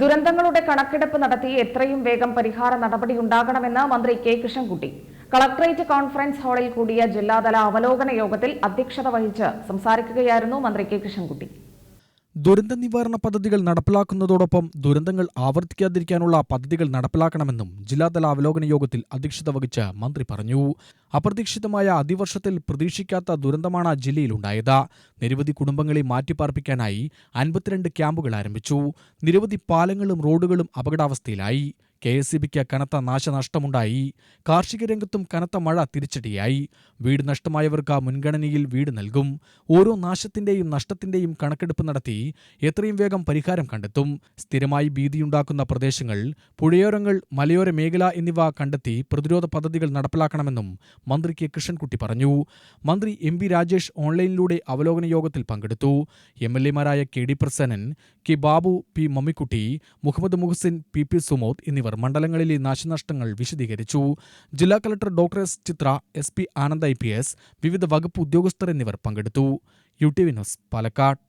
ദുരന്തങ്ങളുടെ കണക്കെടുപ്പ് നടത്തി എത്രയും വേഗം പരിഹാര നടപടി നടപടിയുണ്ടാകണമെന്ന് മന്ത്രി കെ കൃഷ്ണൻകുട്ടി. കളക്ടറേറ്റ് കോൺഫറൻസ് ഹാളിൽ കൂടിയ ജില്ലാതല അവലോകന യോഗത്തിൽ അധ്യക്ഷത വഹിച്ച് സംസാരിക്കുകയായിരുന്നു മന്ത്രി കെ കൃഷ്ണൻകുട്ടി. ദുരന്ത നിവാരണ പദ്ധതികൾ നടപ്പിലാക്കുന്നതോടൊപ്പം ദുരന്തങ്ങൾ ആവർത്തിക്കാതിരിക്കാനുള്ള പദ്ധതികൾ നടപ്പിലാക്കണമെന്നും ജില്ലാതല അവലോകന യോഗത്തിൽ അധ്യക്ഷത വഹിച്ച മന്ത്രി പറഞ്ഞു. അപ്രതീക്ഷിതമായ അതിവർഷത്തിൽ പ്രതീക്ഷിക്കാത്ത ദുരന്തമാണ് ജില്ലയിലുണ്ടായത്. നിരവധി കുടുംബങ്ങളെ മാറ്റിപ്പാർപ്പിക്കാനായി അൻപത്തിരണ്ട് ക്യാമ്പുകൾ ആരംഭിച്ചു. നിരവധി പാലങ്ങളും റോഡുകളും അപകടാവസ്ഥയിലായി. കെ എസ് സി ബിക്ക് കനത്ത നാശനഷ്ടമുണ്ടായി. കാർഷിക രംഗത്തും കനത്ത മഴ തിരിച്ചടിയായി. വീട് നഷ്ടമായവർക്ക് മുൻഗണനയിൽ വീട് നൽകും. ഓരോ നാശത്തിന്റെയും നഷ്ടത്തിന്റെയും കണക്കെടുപ്പ് നടത്തി എത്രയും വേഗം പരിഹാരം കണ്ടെത്തും. സ്ഥിരമായി ഭീതിയുണ്ടാക്കുന്ന പ്രദേശങ്ങൾ പുഴയോരങ്ങൾ മലയോര മേഖല എന്നിവ കണ്ടെത്തി പ്രതിരോധ പദ്ധതികൾ നടപ്പിലാക്കണമെന്നും മന്ത്രി കെ. കൃഷ്ണൻകുട്ടി പറഞ്ഞു. മന്ത്രി എം. വി. രാജേഷ് ഓൺലൈനിലൂടെ അവലോകന യോഗത്തിൽ പങ്കെടുത്തു. M L എമാരായ K. D. Prasannan K. Babu P. Mammikutty Muhammad Muhsin P. P. Sumod എന്നിവർ മണ്ഡലങ്ങളിലെ നാശനഷ്ടങ്ങൾ വിശദീകരിച്ചു. ജില്ലാ collector doctor S Chithra S P Anand I P S വിവിധ വകുപ്പ് ഉദ്യോഗസ്ഥർ എന്നിവർ പങ്കെടുത്തു. U T V news Palakkad.